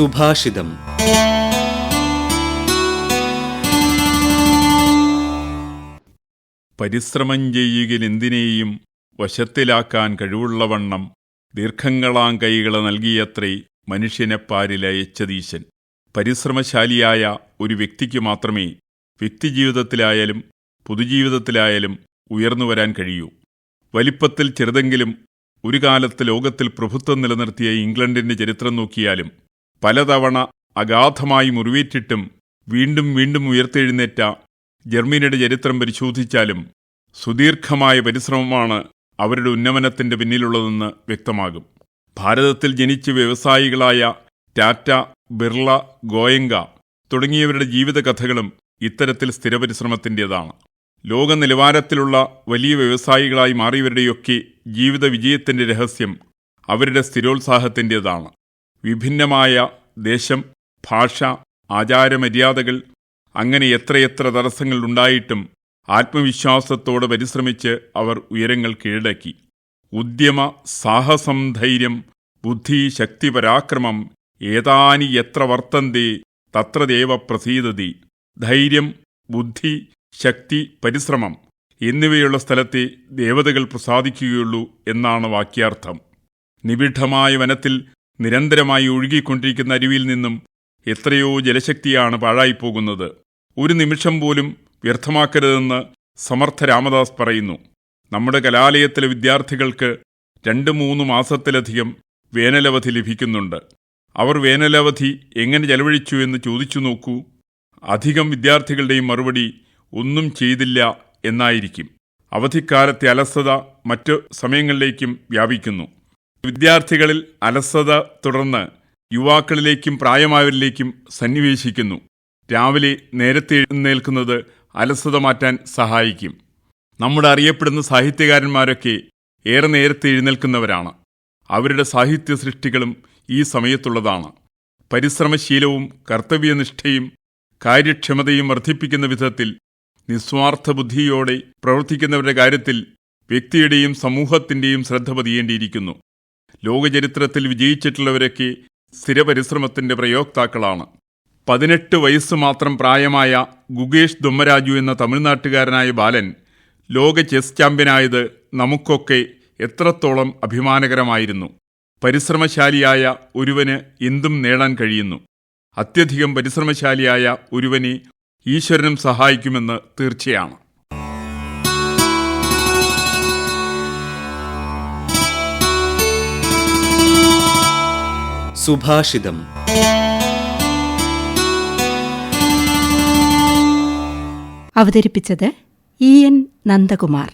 സുഭാഷിതം. പരിശ്രമം ചെയ്യുകിലെന്തിനേയും വശത്തിലാക്കാൻ കഴിവുള്ളവണ്ണം ദീർഘങ്ങളാം കൈകളെ നൽകിയത്രേ മനുഷ്യനെ പാരിലയച്ചതീശൻ പരിശ്രമശാലിയായ ഒരു വ്യക്തിക്ക് മാത്രമേ വ്യക്തിജീവിതത്തിലായാലും പൊതുജീവിതത്തിലായാലും ഉയർന്നു വരാൻ കഴിയൂ. വലിപ്പത്തിൽ ചെറുതെങ്കിലും ഒരു കാലത്ത് ലോകത്തിൽ പ്രഭുത്വം നിലനിർത്തിയ ഇംഗ്ലണ്ടിന്റെ ചരിത്രം നോക്കിയാലും പലതവണ അഗാധമായി മുറിവേറ്റിട്ടും വീണ്ടും വീണ്ടും ഉയർത്തെഴുന്നേറ്റ ജർമ്മനിയുടെ ചരിത്രം പരിശോധിച്ചാലും സുദീർഘമായ പരിശ്രമമാണ് അവരുടെ ഉന്നമനത്തിന്റെ പിന്നിലുള്ളതെന്ന് വ്യക്തമാകും. ഭാരതത്തിൽ ജനിച്ച് വ്യവസായികളായ ടാറ്റ ബിർള ഗോയങ്ക തുടങ്ങിയവരുടെ ജീവിതകഥകളും ഇത്തരത്തിൽ സ്ഥിരപരിശ്രമത്തിന്റെതാണ് ലോക നിലവാരത്തിലുള്ള വലിയ വ്യവസായികളായി മാറിയവരുടെയൊക്കെ ജീവിത വിജയത്തിന്റെ രഹസ്യം അവരുടെ സ്ഥിരോത്സാഹത്തിന്റെതാണ് വിഭിന്നമായ ദേശം ഭാഷ ആചാരമര്യാദകൾ അങ്ങനെ എത്രയെത്ര തടസ്സങ്ങൾ ഉണ്ടായിട്ടും ആത്മവിശ്വാസത്തോടെ പരിശ്രമിച്ച് അവർ ഉയരങ്ങൾ കീഴടക്കി. ഉദ്യമ സാഹസം ധൈര്യം ബുദ്ധി ശക്തി പരാക്രമം ഏതാനി എത്ര വർത്തന്തി തത്ര ദേവ പ്രസീദതി ധൈര്യം ബുദ്ധി ശക്തി പരിശ്രമം എന്നിവയുള്ള സ്ഥലത്തെ ദേവതകൾ പ്രസാദിക്കുകയുള്ളൂ എന്നാണ് വാക്യാർത്ഥം. നിബിഡമായ വനത്തിൽ നിരന്തരമായി ഒഴുകിക്കൊണ്ടിരിക്കുന്ന അരുവിയിൽ നിന്നും എത്രയോ ജലശക്തിയാണ് പാഴായിപ്പോകുന്നത്. ഒരു നിമിഷം പോലും വ്യർത്ഥമാക്കരുതെന്ന് സമർത്ഥ രാമദാസ് പറയുന്നു. നമ്മുടെ കലാലയത്തിലെ വിദ്യാർത്ഥികൾക്ക് രണ്ട് മൂന്ന് മാസത്തിലധികം വേനലവധി ലഭിക്കുന്നുണ്ട്. അവർ വേനലവധി എങ്ങനെ ചെലവഴിച്ചു എന്ന് ചോദിച്ചു നോക്കൂ. അധികം വിദ്യാർത്ഥികളുടെയും മറുപടി ഒന്നും ചെയ്തില്ല എന്നായിരിക്കും. അവധിക്കാലത്തെ അലസത മറ്റു സമയങ്ങളിലേക്കും വ്യാപിക്കുന്നു. വിദ്യാർത്ഥികളിൽ അലസത തുടർന്ന് യുവാക്കളിലേക്കും പ്രായമായവരിലേക്കും സന്നിവേശിക്കുന്നു. രാവിലെ നേരത്തെ എഴുന്നേൽക്കുന്നത് അലസത മാറ്റാൻ സഹായിക്കും. നമ്മുടെ അറിയപ്പെടുന്ന സാഹിത്യകാരന്മാരൊക്കെ ഏറെ നേരത്തെ എഴുന്നേൽക്കുന്നവരാണ്. അവരുടെ സാഹിത്യ സൃഷ്ടികളും ഈ സമയത്തുള്ളതാണ്. പരിശ്രമശീലവും കർത്തവ്യനിഷ്ഠയും കാര്യക്ഷമതയും വർദ്ധിപ്പിക്കുന്ന വിധത്തിൽ നിസ്വാർത്ഥ ബുദ്ധിയോടെ പ്രവർത്തിക്കുന്നവരുടെ കാര്യത്തിൽ വ്യക്തിയുടെയും സമൂഹത്തിന്റെയും ശ്രദ്ധ പതിയേണ്ടിയിരിക്കുന്നു. ലോകചരിത്രത്തിൽ വിജയിച്ചിട്ടുള്ളവരൊക്കെ സ്ഥിരപരിശ്രമത്തിന്റെ പ്രയോക്താക്കളാണ്. പതിനെട്ട് വയസ്സ് മാത്രം പ്രായമായ ഗുഗേഷ് ദുമ്മരാജു എന്ന തമിഴ്നാട്ടുകാരനായ ബാലൻ ലോക ചെസ് ചാമ്പ്യനായത് നമുക്കൊക്കെ എത്രത്തോളം അഭിമാനകരമായിരുന്നു. പരിശ്രമശാലിയായ ഒരുവന് എന്തും നേടാൻ കഴിയുന്നു. അത്യധികം പരിശ്രമശാലിയായ ഒരുവനെ ഈശ്വരനും സഹായിക്കുമെന്ന് തീർച്ചയാണ്. സുഭാഷിതം. അവതരിപ്പിച്ചത് ഇ എൻ നന്ദകുമാർ.